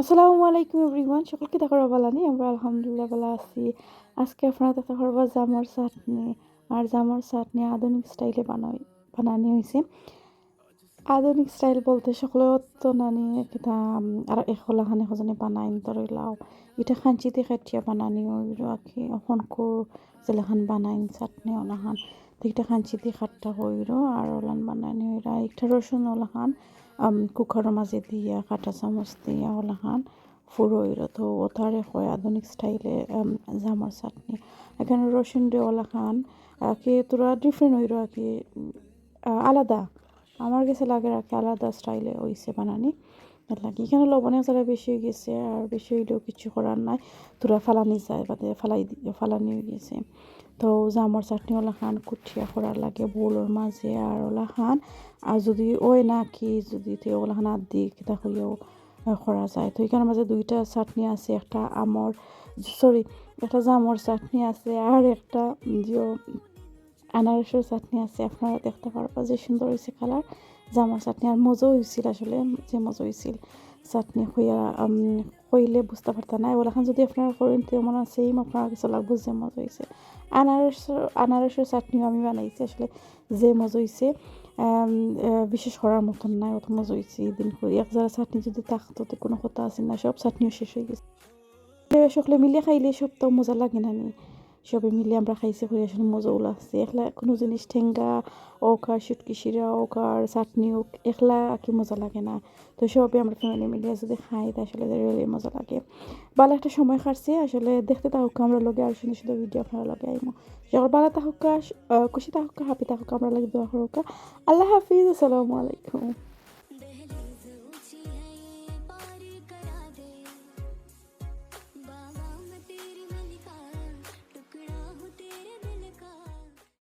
আসসালামু আলাইকুম এভরিওয়ান, সকলকে দেখা ভালো নেই, আমরা আলহামদুলিল্লাহ ভালো আছি। আজকে আপনারা দেখা করব জামর চাটনি, আর জামর চাটনি আধুনিক স্টাইলে বানাই বানানি হয়েছে আধুনিক স্টাইল বলতে সকলে তো নানি কিতা আর এখলাখানে সজনে বানাই তরই লাও। এটা খাঞ্চিতে খাটিয়া বানানি আখি অখনকো জেলাখান বানাইন চাটনি ওলাখান তো এটা খাঞ্চিতে খাট্টা হইল আর ওলান বানানি হইল একটা রসুন ওলাখান কুকারের মাঝে দিয়া কাটা চামচ দিয়া ওলাখান ফুরোইর তো ওতারে হয় আধুনিক স্টাইলে জামার চাটনি। এখানে রসুন দিয়ে ওলাখান কি তোরা ডিফারেন্ট হইল আর কি আলাদা। আমার কাছে লাগে আর কি আলাদা স্টাইলে হইছে বানানি। লাগে। এখানে লবণের যারা বেশি হয়ে গেছে আর বেশি হইলেও কিছু করার নাই। তোরা ফালানি যায় বাদে ফালাই ফালানি হয়ে গেছে। তো জামর চাটনি ওলা কুঠিয়া করার লাগে বোলোর মাঝে আর ওলা খান। আর যদি ওই না কি, যদি ওলা খান আদ দি কিতা হইয়াও করা যায়। তো এখানের মাঝে দুইটা চাটনি আছে, একটা আমর সরি একটা জামর চাটনি আছে আর একটা যে আনারসের চাটনি আছে, আপনারা দেখতে পারবা যে সুন্দর হয়েছে কালার। জামর চাটনি, আর মজা হয়েছিল আসলে, যে মজা হয়েছিল চাটনি হইয়া হইলে বুঝতে পারতাম না। এখন যদি আপনারা করেন, তো মনে হয় সেম আপনার কাছে লাগবো যে মজা হয়েছে আনারস, আনারসের চাটনিও আমি বানাইছি আসলে, যে মজা হয়েছে বিশেষ করার মতন নাই, অত মজা হয়েছে দিন করে। এক যারা চাটনি যদি থাকতো তো কোনো কথা আছে না, সব চাটনিও শেষ হয়ে গেছে। সকলে মিলে খাইলে সবটাও মজা লাগে নি। সবাই মিলে আমরা খাইছে করে আসলে মজাও লাগছে একলা কোনো জিনিস ঠেঙ্গা ওক আর সুটকি শিরা ওক আর চাটনি হোক, একলা কি মজা লাগে না। তো সবাই আমরা ফ্যামিলি মিলিয়ে যদি খাই, তা আসলে রিয়েলি মজা লাগে। ভালো একটা সময় কাটছে আসলে দেখতে থাকুক, আমরা লগে আর সুন্দর সুন্দর ভিডিও আপনারা লগে আইমো। যখন ভালো থাকুক খুশি থাকুক হ্যাপি থাকুক, আমরা লাগে দোয়া করুক। আল্লাহ হাফিজ, আসসালামু আলাইকুম।